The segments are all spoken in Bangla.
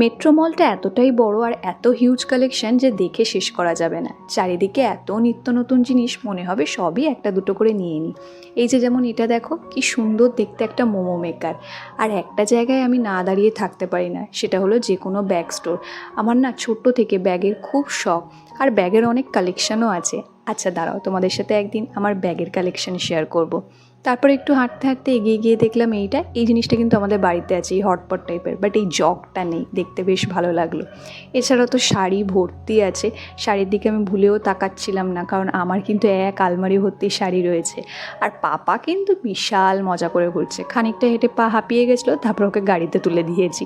মেট্রো মলটা এতটাই বড় আর এত হিউজ কালেকশন যে দেখে শেষ করা যাবে না। চারিদিকে এত নিত্য নতুন জিনিস, মনে হবে সবই একটা দুটো করে নিয়ে নিই এই যে যেমন এটা দেখো, কি সুন্দর দেখতে একটা মোমো মেকার আর একটা জায়গায় আমি না দাঁড়িয়ে থাকতে পারি না, সেটা হলো যে কোনো ব্যাগ স্টোর আমার না ছোট্ট থেকে ব্যাগের খুব শখ, আর ব্যাগের অনেক কালেকশনও আছে। আচ্ছা দাঁড়াও, তোমাদের সাথে একদিন আমার ব্যাগের কালেকশন শেয়ার করব। তারপর একটু হাঁটতে হাঁটতে এগিয়ে গিয়ে দেখলাম এইটা। এই জিনিসটা কিন্তু আমাদের বাড়িতে আছে, এই হটপট টাইপের বাট এই জগটা নেই। দেখতে বেশ ভালো লাগল। এছাড়াও তো শাড়ি ভর্তি আছে। শাড়ির দিকে আমি ভুলেও তাকাচ্ছিলাম না, কারণ আমার কিন্তু এক আলমারি ভর্তি শাড়ি রয়েছে। আর পাপা কিন্তু বিশাল মজা করে ঘুরছে। খানিকটা হেঁটে পা হাঁপিয়ে গেছিল, তারপর ওকে গাড়িতে তুলে দিয়েছি।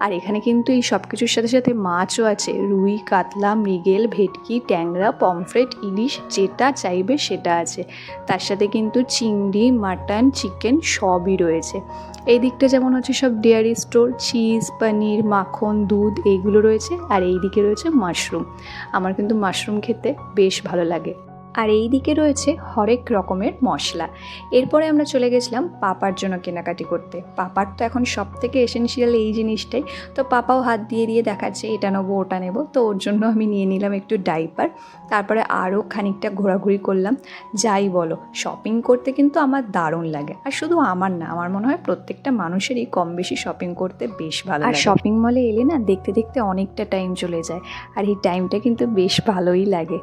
আর এখানে কিন্তু এই সব কিছুর সাথে সাথে মাছও আছে। রুই, কাতলা, মৃগেল, ভেটকি, ট্যাংরা, পমফ্রেট, ইলিশ, যেটা চাইবে সেটা আছে। তার সাথে কিন্তু চিংড়ি মাটন চিকেন সবই রয়েছে। এই দিকটা যেমন হচ্ছে সব ডেয়ারি স্টোর চিজ পনির মাখন, দুধ এইগুলো রয়েছে। আর এই দিকে রয়েছে মাশরুম আমার কিন্তু মাশরুম খেতে বেশ ভালো লাগে। আর এই দিকে রয়েছে হরেক রকমের মশলা। এরপরে আমরা চলে গেছিলাম পাপার জন্য কেনাকাটি করতে। পাপার তো এখন সব থেকে এসেন্সিয়াল এই জিনিসটাই। তো পাপাও হাত দিয়ে দিয়ে দেখাচ্ছে এটা নেব ওটা নেব। তো ওর জন্য আমি নিয়ে নিলাম একটু ডাইপার। তারপরে আরও খানিকটা ঘোরাঘুরি করলাম। যাই বলো শপিং করতে কিন্তু আমার দারুণ লাগে। আর শুধু আমার না আমার মনে হয় প্রত্যেকটা মানুষেরই কম বেশি শপিং করতে বেশ ভালো আর শপিং মলে এলে না দেখতে দেখতে অনেকটা টাইম চলে যায়। আর এই টাইমটা কিন্তু বেশ ভালোই লাগে।